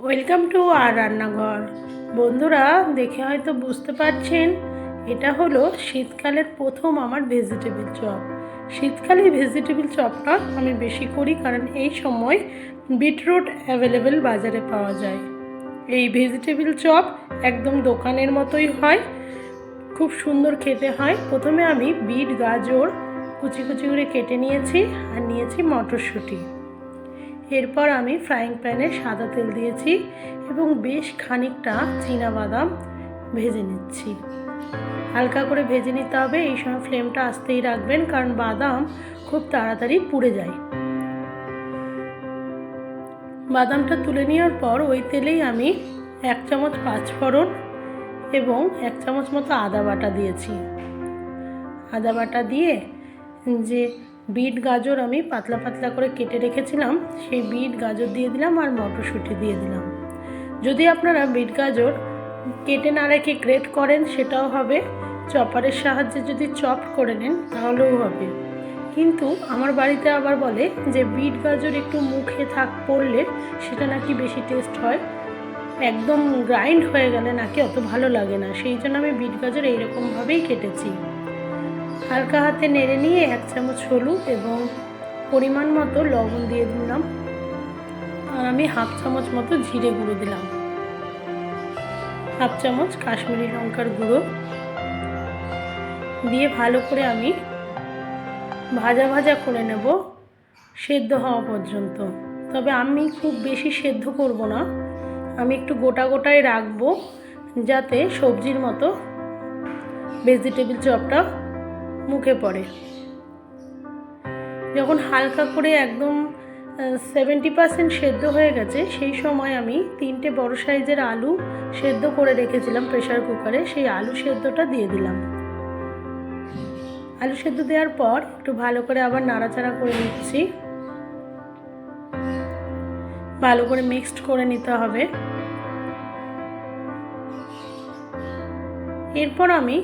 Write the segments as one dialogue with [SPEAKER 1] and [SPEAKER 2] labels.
[SPEAKER 1] Welcome to আর রান্নাঘর। বন্ধুরা, দেখে হয়তো বুঝতে পারছেন, এটা হলো শীতকালের প্রথম আমার ভেজিটেবিল চপ শীতকালে ভেজিটেবিল চপটা আমি বেশি করি কারণ এই সময় বিটরুট অ্যাভেলেবেল বাজারে পাওয়া যায়। এই ভেজিটেবিল চপ একদম দোকানের মতোই হয়, খুব সুন্দর খেতে হয়। প্রথমে আমি বিট, গাজর কুচি কুচি করে কেটে নিয়েছি আর নিয়েছি মটরশুঁটি। এরপর আমি ফ্রাইং প্যানে সাদা তেল দিয়েছি এবং বেশ খানিকটা বাদাম ভেজে নিচ্ছি। হালকা করে ভেজে নিতে হবে, এই সময় ফ্লেমটা আসতেই রাখবেন কারণ বাদাম খুব তাড়াতাড়ি পুড়ে যায়। বাদামটা তুলে নেওয়ার পর ওই তেলেই আমি এক চামচ পাঁচফোড়ন এবং এক চামচ মতো আদা বাটা দিয়েছি। আদা বাটা দিয়ে যে বিট গাজর আমি পাতলা পাতলা করে কেটে রেখেছিলাম, সেই বিট গাজর দিয়ে দিলাম আর মটরশুঁটি দিয়ে দিলাম। যদি আপনারা বিট গাজর কেটে না রেখে গ্রেট করেন, সেটাও হবে। চপারের সাহায্যে যদি চপ করে নেন, তাহলেও হবে। কিন্তু আমার বাড়িতে আবার বলে যে, বিট গাজর একটু মুখে থাক পড়লে সেটা নাকি বেশি টেস্ট হয়। একদম গ্রাইন্ড হয়ে গেলে নাকি অত ভালো লাগে না। সেই জন্য আমি বিট গাজর এইরকমভাবেই কেটেছি। হালকা হাতে নেড়ে নিয়ে এক চামচ হলুদ এবং পরিমাণ মতো লবণ দিয়ে দিলাম। আর আমি হাফ চামচ মতো জিরে গুঁড়ো দিলাম। হাফ চামচ কাশ্মীরি লঙ্কার গুঁড়ো। দিয়ে ভালো করে আমি ভাজা ভাজা করে নেব সেদ্ধ হওয়া পর্যন্ত। তবে আমি খুব বেশি সেদ্ধ করব না। আমি একটু গোটা গোটায় রাখব যাতে সবজির মতো ভেজিটেবিল চপটা মুখে পড়ে। যখন হালকা করে একদম সেভেন্টি পার্সেন্ট সেদ্ধ হয়ে গেছে, সেই সময় আমি তিনটে বড় সাইজের আলু সেদ্ধ করে রেখেছিলাম প্রেশার কুকারে সেই আলু সেদ্ধটা দিয়ে দিলাম। আলু সেদ্ধ দেওয়ার পর একটু ভালো করে আবার নাড়াচাড়া করে নিচ্ছি। ভালো করে মিক্সড করে নিতে হবে। এরপর আমি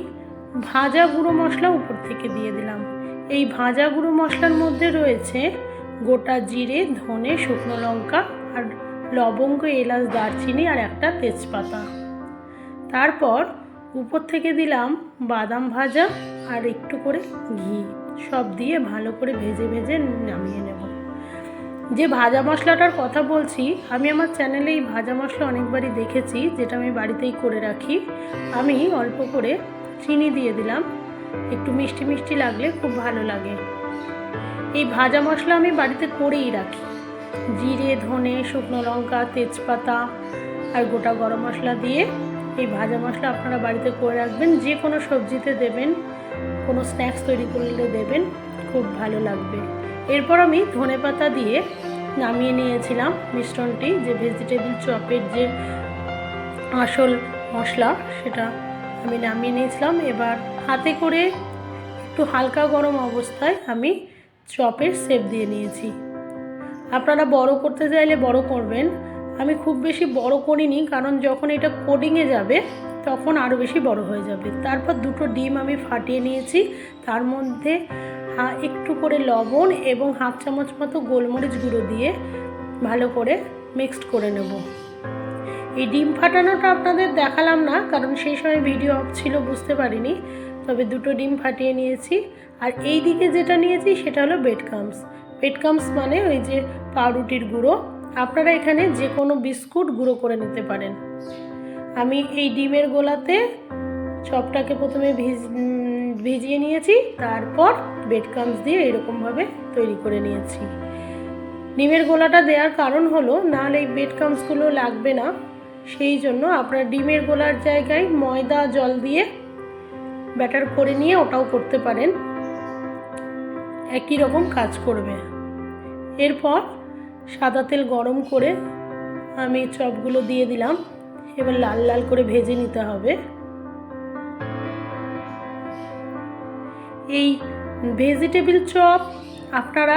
[SPEAKER 1] ভাজা গুঁড়ো মশলা উপর থেকে দিয়ে দিলাম। এই ভাজা গুঁড়ো মশলার মধ্যে রয়েছে গোটা জিরে, ধনে, শুকনো লঙ্কা আর লবঙ্গ, এলাচ, দারচিনি আর একটা তেজপাতা। তারপর উপর থেকে দিলাম বাদাম ভাজা আর একটু করে ঘি। সব দিয়ে ভালো করে ভেজে ভেজে নামিয়ে নেব। যে ভাজা মশলাটার কথা বলছি, আমি আমার চ্যানেলে এই ভাজা মশলা অনেকবারই দেখেছি, যেটা আমি বাড়িতেই করে রাখি। আমি অল্প করে চিনি দিয়ে দিলাম। একটু মিষ্টি মিষ্টি লাগলে খুব ভালো লাগে। এই ভাজা মশলা আমি বাড়িতে করেই রাখি। জিরে, ধনে, শুকনো লঙ্কা, তেজপাতা আর গোটা গরম মশলা দিয়ে এই ভাজা মশলা আপনারা বাড়িতে করে রাখবেন। যে কোনো সবজিতে দেবেন, কোনো স্ন্যাক্স তৈরি করলে দেবেন, খুব ভালো লাগবে। এরপর আমি ধনে পাতা দিয়ে নামিয়ে নিয়েছিলাম মিশ্রণটি, যে ভেজিটেবিল চপের যে আসল মশলা, সেটা আমি নামিয়ে নিয়েছিলাম। এবার হাতে করে একটু হালকা গরম অবস্থায় আমি চপের শেপ দিয়ে নিয়েছি। আপনারা বড় করতে চাইলে বড় করবেন। আমি খুব বেশি বড় করিনি, কারণ যখন এটা কোডিংয়ে যাবে, তখন আরও বেশি বড় হয়ে যাবে। তারপর দুটো ডিম আমি ফাটিয়ে নিয়েছি। তার মধ্যে একটু করে লবণ এবং হাফ চামচ মতো গোলমরিচ গুঁড়ো দিয়ে ভালো করে মিক্সড করে নেব। এই ডিম ফাটানোটা আপনাদের দেখালাম না, কারণ সেই সময় ভিডিও অফ ছিল, বুঝতে পারিনি। তবে দুটো ডিম ফাটিয়ে নিয়েছি। আর এই দিকে যেটা নিয়েছি, সেটা হলো বেডকামস বেডকামস মানে ওই যে পাউরুটির গুঁড়ো। আপনারা এখানে যে কোনো বিস্কুট গুঁড়ো করে নিতে পারেন। আমি এই ডিমের গোলাতে চপটাকে প্রথমে ভিজ ভিজিয়ে নিয়েছি, তারপর বেডকামস দিয়ে এরকমভাবে তৈরি করে নিয়েছি। ডিমের গোলাটা দেওয়ার কারণ হলো, নাহলে এই বেডকামসগুলো লাগবে না। সেই জন্য আপনার ডিমের গোলার জায়গায় ময়দা, জল দিয়ে ব্যাটার করে নিয়ে ওটাও করতে পারেন। একই রকম কাজ করবে। এরপর সাদা তেল গরম করে আমি চপগুলো দিয়ে দিলাম। এবার লাল লাল করে ভেজে নিতে হবে। এই ভেজিটেবিল চপ আপনারা,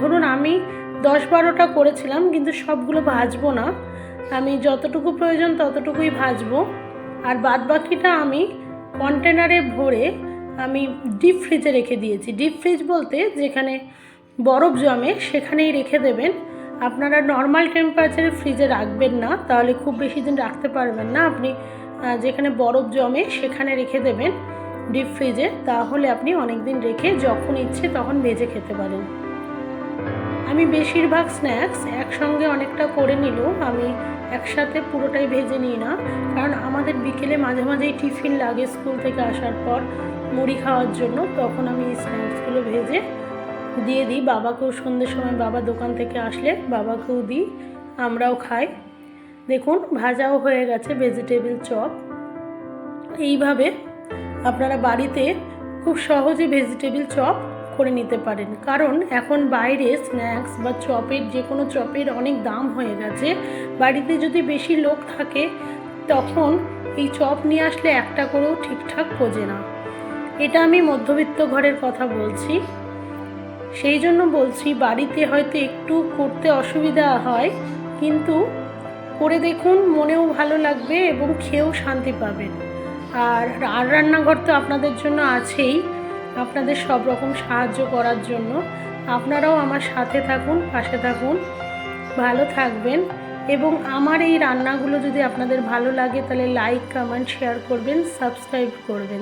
[SPEAKER 1] ধরুন আমি দশ বারোটা করেছিলাম, কিন্তু সবগুলো ভাজবো না। আমি যতটুকু প্রয়োজন ততটুকুই ভাজবো। আর বাদ বাকিটা আমি কন্টেনারে ভরে আমি ডিপ ফ্রিজে রেখে দিয়েছি। ডিপ ফ্রিজ বলতে যেখানে বরফ জমে সেখানেই রেখে দেবেন। আপনারা নর্মাল টেম্পারেচারে ফ্রিজে রাখবেন না, তাহলে খুব বেশি দিন রাখতে পারবেন না। আপনি যেখানে বরফ জমে সেখানে রেখে দেবেন ডিপ ফ্রিজে তাহলে আপনি অনেক দিন রেখে যখন ইচ্ছে তখন ভেজে খেতে পারেন। আমি বেশিরভাগ স্ন্যাক্স একসঙ্গে অনেকটা করে নিলেও আমি একসাথে পুরোটাই ভেজে নিই না। কারণ আমাদের বিকেলে মাঝে মাঝেই টিফিন লাগে স্কুল থেকে আসার পর মুড়ি খাওয়ার জন্য, তখন আমি স্ন্যাক্সগুলো ভেজে দিয়ে দিই। বাবাকেও সন্ধ্যের সময় বাবা দোকান থেকে আসলে বাবাকেও দিই, আমরাও খাই। দেখুন, ভাজাও হয়ে গেছে ভেজিটেবিল চপ এইভাবে আপনারা বাড়িতে খুব সহজে ভেজিটেবিল চপ করে নিতে পারেন। কারণ এখন বাইরে স্ন্যাক্স বা চপের যে কোনো চপের অনেক দাম হয়ে গেছে। বাড়িতে যদি বেশি লোক থাকে, তখন এই চপ নিয়ে আসলে একটা করেও ঠিকঠাক খোঁজে না। এটা আমি মধ্যবিত্ত ঘরের কথা বলছি। সেই জন্য বলছি, বাড়িতে হয়তো একটু করতে অসুবিধা হয়, কিন্তু করে দেখুন, মনেও ভালো লাগবে এবং খেয়েও শান্তি পাবেন। আর আর রান্নাঘর তো আপনাদের জন্য আছেই। আপনাদের সব রকম সাহায্য করার জন্য আপনারাও আমার সাথে থাকুন, পাশে থাকুন, ভালো থাকবেন এবং আমার এই রান্নাগুলো যদি আপনাদের ভালো লাগে তাহলে লাইক কমেন্ট শেয়ার করবেন সাবস্ক্রাইব করবেন।